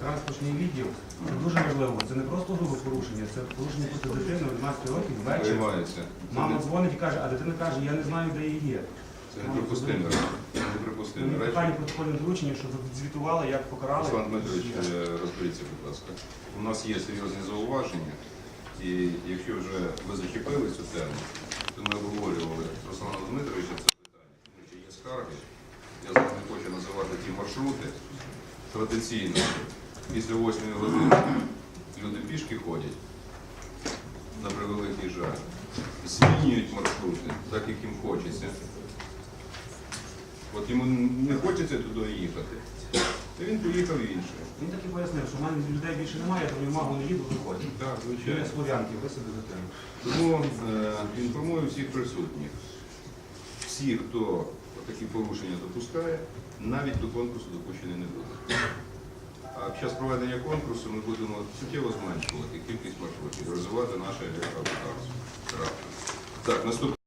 транспортний відділ. Це дуже важливо. Це не просто грубе порушення, це порушення проти дитини 11 років ввечері. Мама дзвонить і каже, а дитина каже, я не знаю, де її є. це неприпустиме Мені питання протокольне доручення, щоб ви звітували, як покарали. Руслан Дмитрович, е, розберіться, будь ласка. У нас є серйозні зауваження, і якщо вже ви зачепили цю тему, то ми обговорювали з Русланом Дмитровичем це питання, тому що є скарги. Я зараз не хочу називати ті маршрути. Традиційно після 8 години люди пішки ходять на превеликий жаль. Змінюють маршрути, так як їм хочеться. От йому не хочеться туди їхати, то він поїхав інше. Він так і пояснив, що в мене людей більше немає, я до нього не їду, виходить. Так, звичайно. Слов'янки, висади дитину. Тому е, інформую всіх присутніх. Всі, хто такі порушення допускає, навіть до конкурсу допущені не будуть. А під час проведення конкурсу ми будемо суттєво зменшувати кількість маршрутів, розвивати наше електроавтокарство. Так, наступне.